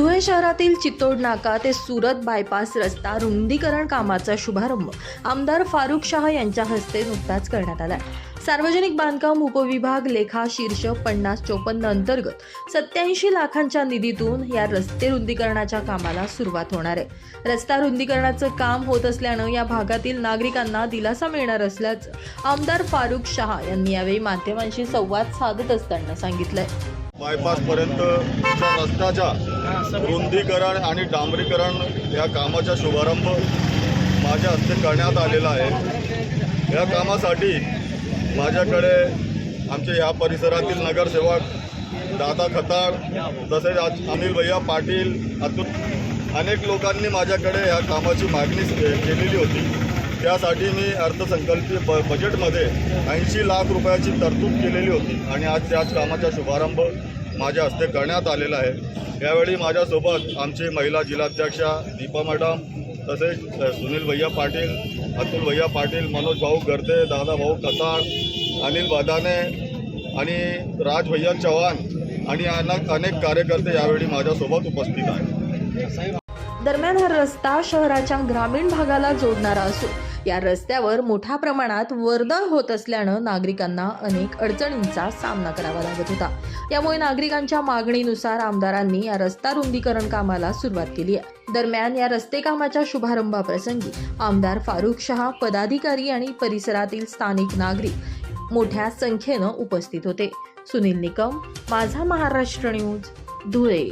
धुळे शहरातील चितोड नाका ते सुरत बायपास रस्ता रुंदीकरण कामाचा शुभारंभ आमदार फारुख शाह यांच्या हस्ते नुकताच करण्यात आला सार्वजनिक बांधकाम उपविभाग लेखा शीर्ष पन्नास चोपन्न अंतर्गत सत्याऐंशी लाखांच्या निधीतून या रस्ते रुंदीकरणाच्या कामाला सुरुवात होणार आहे. रस्ता रुंदीकरणाचं काम होत असल्यानं या भागातील नागरिकांना दिलासा मिळणार असल्याचं आमदार फारुख शहा यांनी यावेळी माध्यमांशी संवाद साधत असताना सांगितलंय. बायपासपर्यंत रस्त्याच्या रुंदीकरण आणि डांबरीकरण या कामाचा शुभारंभ माझ्या हस्ते करण्यात आलेला आहे. या कामासाठी माझ्याकडे आमचे या परिसरातील नगरसेवक दादा खताळ तसेच आज अनिल भैया पाटील अतुल अनेक लोकांनी माझ्याकडे या कामाची मागणी के- केलेली होती. त्यासाठी मी अर्थसंकल्पीय ब बजेटमध्ये ऐंशी लाख रुपयाची तरतूद केलेली होती. आणि आज त्याच कामाचा शुभारंभ माझ्या हस्ते करण्यात आलेला आहे. यावेळी माझ्यासोबत आमचे महिला जिल्हाध्यक्षा दीपा मॅडम तसेच सुनील भैया पाटील अतुल भैया पाटील मनोज भाऊ गर्दे दादाभाऊ भाऊ अनिल बदाने आणि राज भैया चव्हाण आणि अनेक अनेक कार्यकर्ते यावेळी माझ्यासोबत उपस्थित आहेत. दरम्यान हा रस्ता शहराच्या ग्रामीण भागाला जोडणारा असून या रस्त्यावर मोठ्या प्रमाणात वर्दळ होत असल्यानं नागरिकांना अनेक अडचणींचा सामना करावा लागत होता. यामुळे नागरिकांच्या मागणीनुसार आमदारांनी या रस्ता रुंदीकरण कामाला सुरुवात केली आहे. दरम्यान या रस्ते कामाच्या शुभारंभाप्रसंगी आमदार फारुख शहा पदाधिकारी आणि परिसरातील स्थानिक नागरिक मोठ्या संख्येनं उपस्थित होते. सुनील निकम माझा महाराष्ट्र न्यूज धुळे.